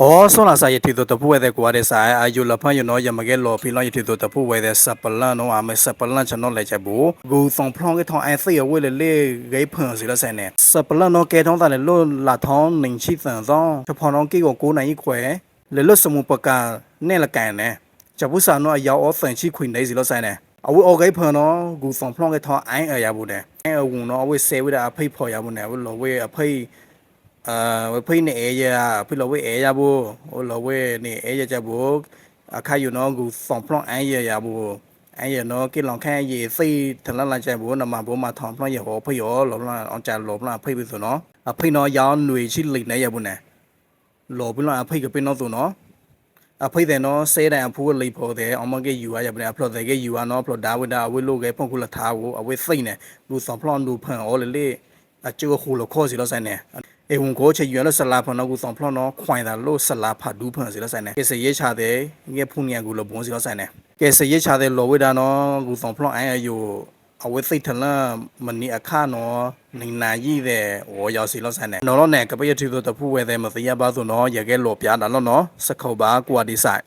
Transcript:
哦，说了啥也提到的不会的过的啥，啊有了朋友喏也没给老皮喏也提到的不会的十八了喏啊没十八了就喏来着不，古上碰个汤爱死也为了嘞给碰死了噻呢，十八了喏给汤但来路拉汤零七分钟，就碰到几个姑娘一块，来路什么不干，那了干呢，就不是喏要我分析困难死了噻呢。အဝေအော်ဂိဖန်နော်ဂူဆောင်ဖလောင်းကထောင်းအိုင်းအရာဘူးတဲ့အဲဝုံနော်အဝေဆဲဝိဒါအဖိဖော်ရဘူးနဲ့ဝလောဝေအဖိအာ ဝေဖိနေအေးရဖိလောဝေအေးရဘူးဝလောဝေနေအေးရကြဘူးအခါယူနော်ဂူဆောင်ဖလောင်းအိုင်းရရဘူးအိုင်းရနော်ကိလောင်ခန့်ရေစိတ်ထလလာကြဘူးနမဘောမှာထောင်းဖလောင်းရဟောဖိရောလောလာအောင်ကြလောဖလားဖိပြီဆိုနော်အဖိနော်ရောင်းຫນွေချိလိနေရဘူးနဲ့လောပြီးတော့အဖိကပင်းတော့ဆိုနော်အဖိတဲ့နော်ဆဲတန်အဖူးလိဖို့တဲ့အမကယူရရပနေအဖလော့တဲ့ကယူရနော်ဖလော့ဒါဝဒါအဝိလို့ကဖုန်ခုလထားကိုအဝိစိတ်နေလူဆောင်ဖလော့လူဖန်အော်လေလေအကျိုးခူလခေါ်စီလို့ဆိုင်နေ အေဝန်ကိုချေယူရလို့ဆလာဖန်နော်ကူဆောင်ဖလော့နော်ခွိုင်တာလို့ဆလာဖတ်ဒူးဖန်စီလို့ဆိုင်နေကဲစရဲချတဲ့ငယ်ဖုန်ညံကူလို့ဘုံစီလို့ဆိုင်နေကဲစရဲချတဲ့လောဝဒါနော်ကူဆောင်ဖလော့အိုင်ယူအဝိစိတ်ထလမနီအခါနော်နေနာကြီးတဲ့ဝေါ်ရောက်စီလို့ဆိုင်နေနော်တော့နဲ့ကပရထီတို့တဖူဝဲတဲ့မသိရပါဆိုနော်ရကဲလောပြတာလို့နော်စခုတ်ပါကွာဒီဆိုင်